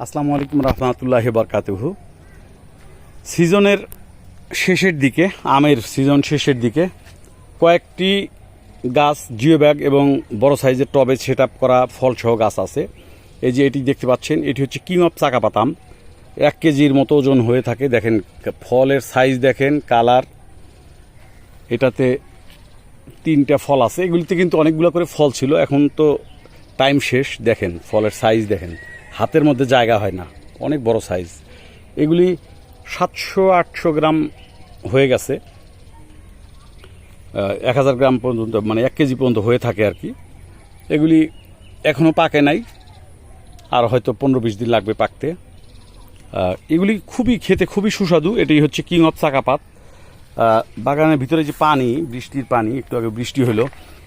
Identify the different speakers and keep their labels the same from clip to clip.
Speaker 1: আসসালামু আলাইকুম রহমতুল্লাহ বরকাতুহু। সিজনের শেষের দিকে, আমের সিজন শেষের দিকে কয়েকটি গাছ জিও ব্যাগ এবং বড় সাইজের টবে সেট আপ করা ফলসহ গাছ আছে। এই যে এটি দেখতে পাচ্ছেন, এটি হচ্ছে কিং অফ চাকা পাতাম এক কেজির মতো ওজন হয়ে থাকে। দেখেন, ফলের সাইজ দেখেন, কালার। এটাতে তিনটা ফল আছে। এগুলিতে কিন্তু অনেকগুলো করে ফল ছিল। এখন তো টাইম শেষ, দেখেন, ফলের সাইজ দেখেন। হাতের মধ্যে জায়গা হয় না, অনেক বড় সাইজ এগুলি সাতশো আটশো গ্রাম হয়ে গেছে। এক হাজার গ্রাম পর্যন্ত মানে এক কেজি পর্যন্ত হয়ে থাকে আর কি। এগুলি এখনও পাকে নাই, আর হয়তো পনেরো বিশ দিন লাগবে পাকতে। এগুলি খুবই খেতে খুবই সুস্বাদু এটি হচ্ছে কিং অফ চাকাপাত। বাগানের ভিতরে যে পানি, বৃষ্টির পানি, একটু আগে বৃষ্টি হলো,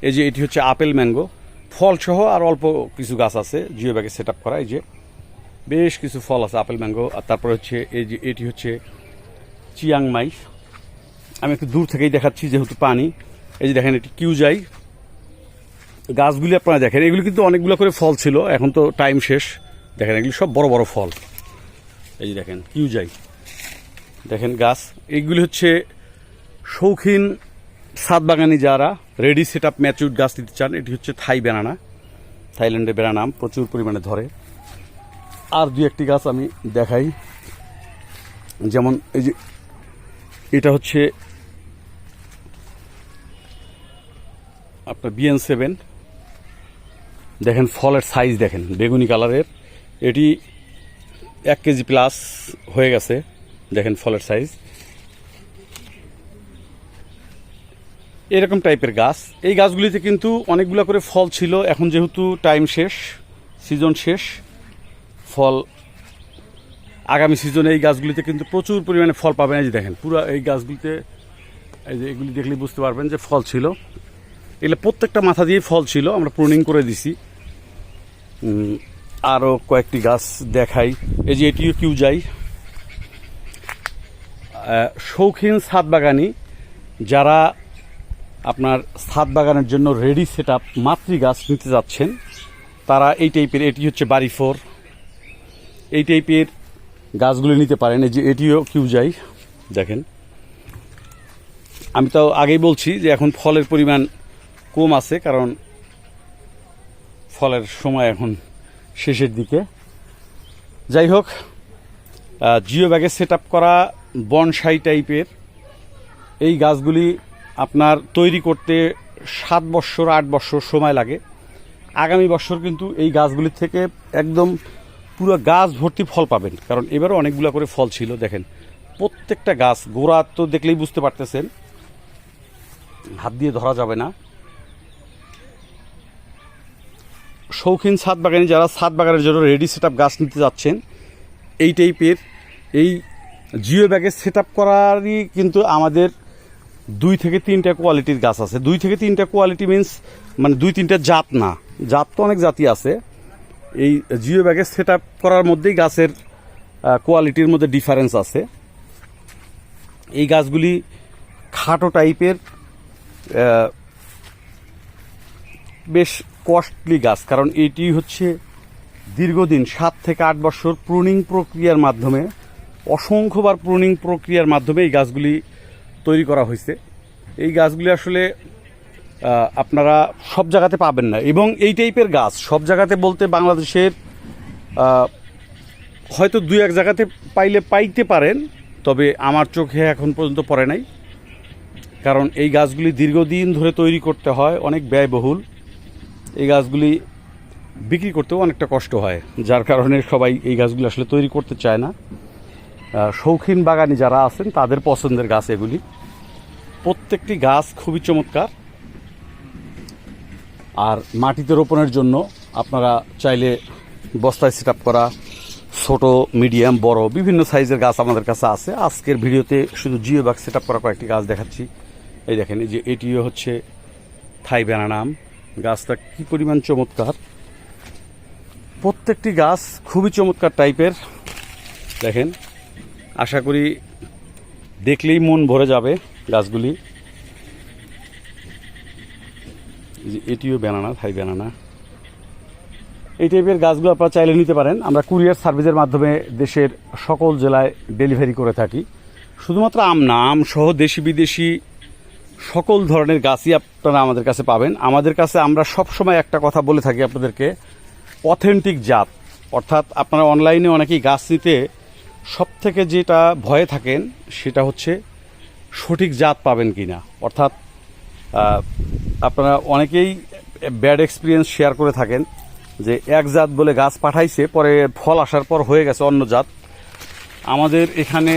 Speaker 1: এই যে এটি হচ্ছে আপেল ম্যাঙ্গো। ফল সহ আর অল্প কিছু গাছ আছে জিও ব্যাগে সেট আপ করা, এই যে। বেশ কিছু ফল আছে, আপেল, ম্যাঙ্গো, আর তারপরে হচ্ছে এই যে এটি হচ্ছে চিয়াংমাই আমি একটু দূর থেকেই দেখাচ্ছি, যেহেতু পানি। এই যে দেখেন, এটি কিউজাই গাছগুলি আপনারা দেখেন, এগুলি কিন্তু অনেকগুলো করে ফল ছিল, এখন তো টাইম শেষ। দেখেন, এগুলি সব বড় বড় ফল। এই যে দেখেন কিউজাই দেখেন গাছ এইগুলি হচ্ছে শৌখিন সাত বাগানি যারা রেডি সেট আপ ম্যাচিউড গাছ দিতে চান, এটি হচ্ছে থাই বেনানা থাইল্যান্ডের বেনানাম প্রচুর পরিমাণে ধরে। আর দু একটি গাছ আমি দেখাই। যেমন এই যে, এটা হচ্ছে আপনার বিএন সেভেন দেখেন ফলের সাইজ দেখেন, বেগুনি কালারের এটি এক কেজি প্লাস হয়ে গেছে, দেখেন ফলের সাইজ এরকম টাইপের গাছ। এই গাছগুলিতে কিন্তু অনেকগুলো করে ফল ছিল। এখন যেহেতু টাইম শেষ, সিজন শেষ, ফল আগামী সিজনে এই গাছগুলিতে কিন্তু প্রচুর পরিমাণে ফল পাবেন। এই যে দেখেন, পুরো এই গাছগুলিতে, এই যে এগুলি দেখলে বুঝতে পারবেন যে ফল ছিল। এগুলো প্রত্যেকটা মাথা দিয়ে ফল ছিল, আমরা প্রুনিং করে দিছি। আরও কয়েকটি গাছ দেখাই। এই যে এটিও কিউ যাই শৌখিন ছাদ বাগানি যারা আপনার ছাদ বাগানের জন্য রেডি সেট আপ মাতৃ গাছ নিতে যাচ্ছেন। তারা এই টাইপের এটি হচ্ছে বাড়ি ফোর। এই টাইপের গাছগুলো নিতে পারেন। এই যে এটিও কিউ যাই দেখেন। আমি তো আগেই বলছি যে এখন ফলের পরিমাণ কম আছে, কারণ ফলের সময় এখন শেষের দিকে। যাই হোক জিও ব্যাগে সেট করা বনসাই টাইপের এই গাছগুলি আপনার তৈরি করতে সাত বৎসর আট বৎসর সময় লাগে। আগামী বছর কিন্তু এই গাছগুলি থেকে একদম পুরো গাছ ভর্তি ফল পাবেন। কারণ এবারও অনেকগুলো করে ফল ছিল, দেখেন। প্রত্যেকটা গাছ, গোড়া তো দেখলেই বুঝতে পারতেছেন। হাত দিয়ে ধরা যাবে না। শৌখিন ছাদ বাগানি যারা ছাদ বাগানের জন্য রেডি সেট গাছ নিতে যাচ্ছেন, এই টাইপের এই জিও ব্যাগে সেট করারই কিন্তু আমাদের দুই থেকে তিনটা কোয়ালিটির গাছ আছে। দুই থেকে তিনটা কোয়ালিটি মিন্স মানে দুই তিনটা জাত না। জাত তো অনেক জাতি আছে। এই জিও ব্যাগে সেট আপ করার মধ্যেই গাছের কোয়ালিটির মধ্যে ডিফারেন্স আছে। এই গাছগুলি খাটো টাইপের বেশ কস্টলি গাছ। কারণ এটি হচ্ছে দীর্ঘদিন, সাত থেকে আট বছর প্রুনিং প্রক্রিয়ার মাধ্যমে, অসংখ্যবার প্রুনিং প্রক্রিয়ার মাধ্যমে এই গাছগুলি তৈরি করা হয়েছে। এই গাছগুলি আসলে আপনারা সব জায়গাতে পাবেন না। এবং এই টাইপের গাছ সব জায়গাতে বলতে বাংলাদেশের হয়তো দুই এক জায়গাতে পাইলে পাইতে পারেন, তবে আমার চোখে এখন পর্যন্ত পড়ে নাই। কারণ এই গাছগুলি দীর্ঘদিন ধরে তৈরি করতে হয়, অনেক ব্যয়বহুল। এই গাছগুলি বিক্রি করতেও অনেকটা কষ্ট হয়, যার কারণে সবাই এই গাছগুলি আসলে তৈরি করতে চায় না। শৌখিন বাগানি যারা আছেন, তাদের পছন্দের গাছ এগুলি। প্রত্যেকটি গাছ খুবই চমৎকার। আর মাটিতে রোপণের জন্য আপনারা চাইলে বস্তায় সেট করা, ছোট মিডিয়াম বড়, বিভিন্ন সাইজের গাছ আমাদের কাছে আছে। আজকের ভিডিওতে শুধু জিও ব্যাগ সেট করা কয়েকটি গাছ দেখাচ্ছি। এই দেখেন, এই যে এটিও হচ্ছে থাই ব্যানানাম গাছটা কি পরিমাণ চমৎকার। প্রত্যেকটি গাছ খুবই চমৎকার টাইপের। দেখেন, আশা করি দেখলেই মন ভরে যাবে। গাছগুলি এটিও ব্যানানা, থাই ব্যানানা। এই টাইপের গাছগুলো আপনারা চাইলে নিতে পারেন। আমরা কুরিয়ার সার্ভিসের মাধ্যমে দেশের সকল জেলায় ডেলিভারি করে থাকি। শুধুমাত্র আম না আম সহ দেশি বিদেশি সকল ধরনের গাছই আপনারা আমাদের কাছে পাবেন। আমাদের কাছে আমরা সবসময় একটা কথা বলে থাকি আপনাদেরকে, অথেন্টিক জাত। অর্থাৎ আপনারা অনলাইনে অনেকেই গাছ নিতে সব থেকে যেটা ভয়ে থাকেন সেটা হচ্ছে সঠিক জাত পাবেন কি না অর্থাৎ আপনারা অনেকেই ব্যাড এক্সপিরিয়েন্স শেয়ার করে থাকেন যে এক জাত বলে গাছ পাঠাইছে, পরে ফল আসার পর হয়ে গেছে অন্য জাত। আমাদের এখানে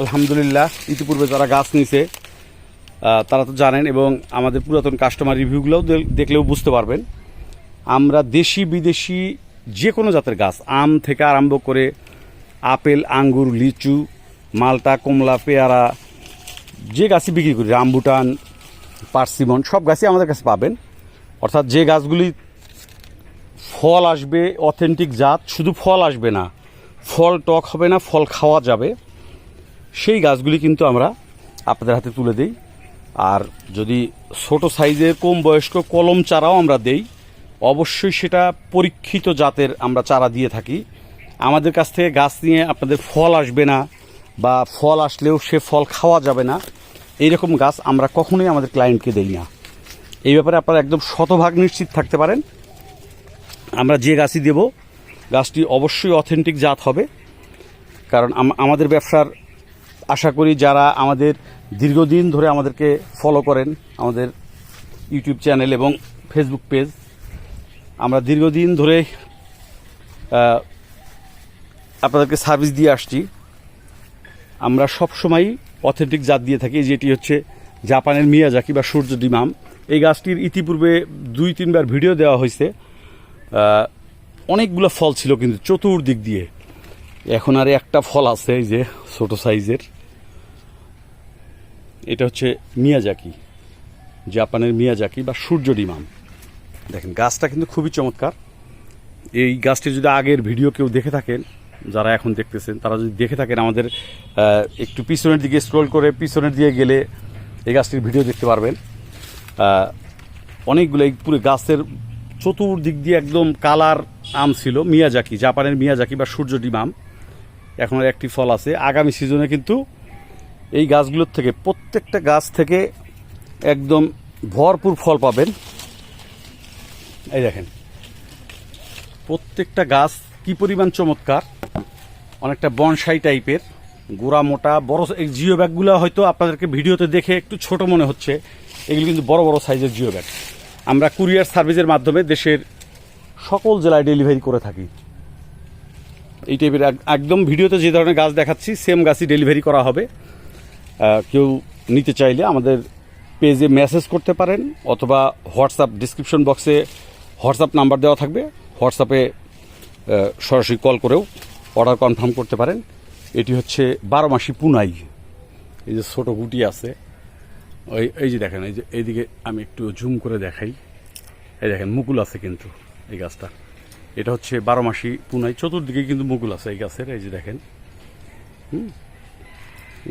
Speaker 1: আলহামদুলিল্লাহ ইতিপূর্বে যারা গাছ নিছে তারা তো জানেন এবং আমাদের পুরাতন কাস্টমার রিভিউগুলোও দেখলেও বুঝতে পারবেন। আমরা দেশি, বিদেশি যে কোনো জাতের গাছ, আম থেকে আরম্ভ করে আপেল, আঙ্গুর, লিচু, মালটা, কমলা, পেয়ারা যে গাছই বিক্রি করি রামবুটান পার্সিমন, সব গাছই আমাদের কাছে পাবেন। অর্থাৎ যে গাছগুলি ফল আসবে, অথেন্টিক জাত, শুধু ফল আসবে না, ফল টক হবে না, ফল খাওয়া যাবে, সেই গাছগুলি কিন্তু আমরা আপনাদের হাতে তুলে দিই। আর যদি ছোট সাইজের, কম বয়স্ক কলম চারাও আমরা দেই, অবশ্যই সেটা পরীক্ষিত জাতের আমরা চারা দিয়ে থাকি। আমাদের কাছ থেকে গাছ নিয়ে আপনাদের ফল আসবে না বা ফল আসলেও সে ফল খাওয়া যাবে না। এইরকম গাছ আমরা কখনোই আমাদের ক্লায়েন্টকে দেই না। এই ব্যাপারে আপনারা একদম শতভাগ নিশ্চিত থাকতে পারেন। আমরা যে গাছই দেব, গাছটি অবশ্যই অথেন্টিক জাত হবে। কারণ আমাদের ব্যবসার আশা করি যারা আমাদের দীর্ঘদিন ধরে আমাদেরকে ফলো করেন, আমাদের ইউটিউব চ্যানেল এবং ফেসবুক পেজ আমরা দীর্ঘদিন ধরে আপনাদেরকে সার্ভিস দিয়ে আসছি। আমরা সবসময় অথেন্টিক জাত দিয়ে থাকি, যেটি হচ্ছে জাপানের মিয়াজাকি বা সূর্য ডিমাম। এই গাছটির ইতিপূর্বে দুই, তিনবার ভিডিও দেওয়া হয়েছে। অনেকগুলো ফল ছিল কিন্তু চতুর্দিক দিয়ে। এখন আর একটা ফল আছে, এই যে ছোট সাইজের। এটা হচ্ছে মিয়াজাকি, জাপানের মিয়াজাকি বা সূর্য ডিমাম। দেখেন, গাছটা কিন্তু খুবই চমৎকার। এই গাছটি যদি আগের ভিডিও কেউ দেখে থাকেন যারা এখন দেখতেছেন, তারা যদি দেখে থাকেন আমাদের একটু পিছনের দিকে স্ক্রল করে পিছনের দিকে গেলে এই গাছটির ভিডিও দেখতে পারবেন। অনেকগুলো এই পুরো গাছের চতুর্দিক দিয়ে একদম কালার আম ছিল, মিয়াজাকি, জাপানের মিয়াজাকি বা সূর্য ডিম আম। এখন একটি ফল আছে। আগামী সিজনে কিন্তু এই গাছগুলোর থেকে, প্রত্যেকটা গাছ থেকে একদম ভরপুর ফল পাবেন। এই দেখেন, প্রত্যেকটা গাছ কি পরিমাণ চমৎকার? অনেকটা বনসাই টাইপের, গোড়া মোটা, বড় এই জিও ব্যাগগুলো হয়তো আপনাদেরকে ভিডিওতে দেখে একটু ছোট মনে হচ্ছে। এগুলো কিন্তু বড় বড় সাইজের জিও ব্যাগ। আমরা কুরিয়ার সার্ভিসের মাধ্যমে দেশের সকল জেলায় ডেলিভারি করে থাকি। এই টাইপের একদম ভিডিওতে যে ধরনের গাছ দেখাচ্ছি, সেম গাছই ডেলিভারি করা হবে। কেউ নিতে চাইলে আমাদের পেজে মেসেজ করতে পারেন, অথবা হোয়াটসঅ্যাপ ডিসক্রিপশন বক্সে হোয়াটসঅ্যাপ নাম্বার দেওয়া থাকবে। হোয়াটসঅ্যাপে সরাসরি কল করেও অর্ডার কনফার্ম করতে পারেন। এটি হচ্ছে বারো মাসি পুনাই। এই যে ছোটো গুটি আছে, ওই এই যে দেখেন, এই যে এইদিকে আমি একটু জুম করে দেখাই। এই দেখেন, মুকুল আছে কিন্তু এই গাছটা। এটা হচ্ছে বারো মাসি পুনাই। চতুর্দিকে কিন্তু মুকুল আছে এই গাছের, এই যে দেখেন। হুম।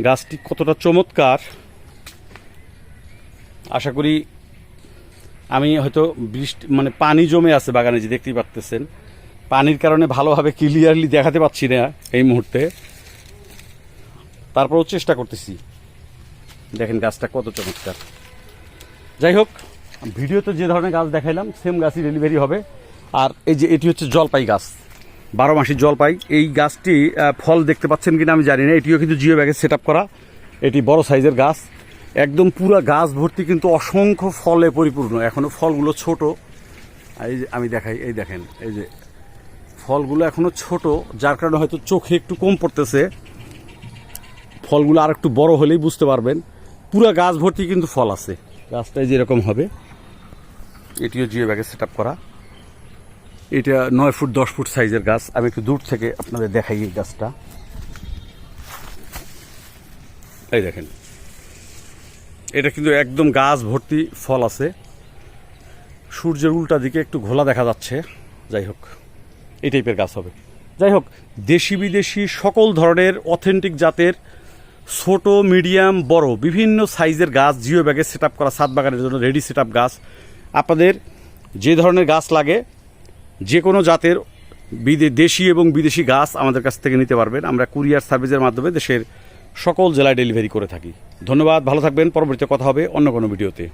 Speaker 1: গাছটি কতটা চমৎকার। আশা করি আমি হয়তো বৃষ্টি মানে পানি জমে আছে বাগানে, যে দেখতেই পারতেছেন। পানির কারণে ভালোভাবে ক্লিয়ারলি দেখাতে পাচ্ছি না এই মুহূর্তে। তারপরও চেষ্টা করতেছি। দেখেন গাছটা কত চমৎকার। যাই হোক, ভিডিওতে যে ধরনের গাছ দেখাইলাম সেম গাছই ডেলিভারি হবে। আর এই যে এটি হচ্ছে জলপাই গাছ। বারো মাসি জলপাই। এই গাছটি ফল দেখতে পাচ্ছেন কিনা আমি জানি না। এটিও কিন্তু জিও ব্যাগে সেট করা। এটি বড় সাইজের গাছ। একদম পুরা গাছ ভর্তি কিন্তু অসংখ্য ফলে পরিপূর্ণ। এখনও ফলগুলো ছোট। এই যে আমি দেখাই, এই দেখেন, এই যে ফলগুলো এখনও ছোট, যার কারণে হয়তো চোখে একটু কম পড়তেছে। ফলগুলো আর একটু বড় হলেই বুঝতে পারবেন। পুরা গাছ ভর্তি কিন্তু ফল আছে। গাছটাই যেরকম হবে। এটিও জিও ব্যাগে সেট করা। এটা নয় ফুট, দশ ফুট সাইজের গাছ। আমি একটু দূর থেকে আপনাদের দেখাই এই গাছটা। এই দেখেন। এটা কিন্তু একদম গাছ ভর্তি ফল আছে। সূর্যের উল্টা দিকে একটু ঘোলা দেখা যাচ্ছে। যাই হোক। এই টাইপের গাছ হবে। যাই হোক, দেশি বিদেশি সকল ধরনের অথেন্টিক জাতের ছোট মিডিয়াম বড় বিভিন্ন সাইজের গাছ জিও ব্যাগে সেট আপ করা, সাত বাগানের জন্য রেডি সেট গাছ। আপনাদের যে ধরনের গাছ লাগে যে কোনো জাতের দেশি এবং বিদেশি গাছ আমাদের কাছ থেকে নিতে পারবেন। আমরা কুরিয়ার সার্ভিসের মাধ্যমে দেশের সকল জেলায় ডেলিভারি করে থাকি। ধন্যবাদ, ভালো থাকবেন। পরবর্তীতে কথা হবে অন্য কোনো ভিডিওতে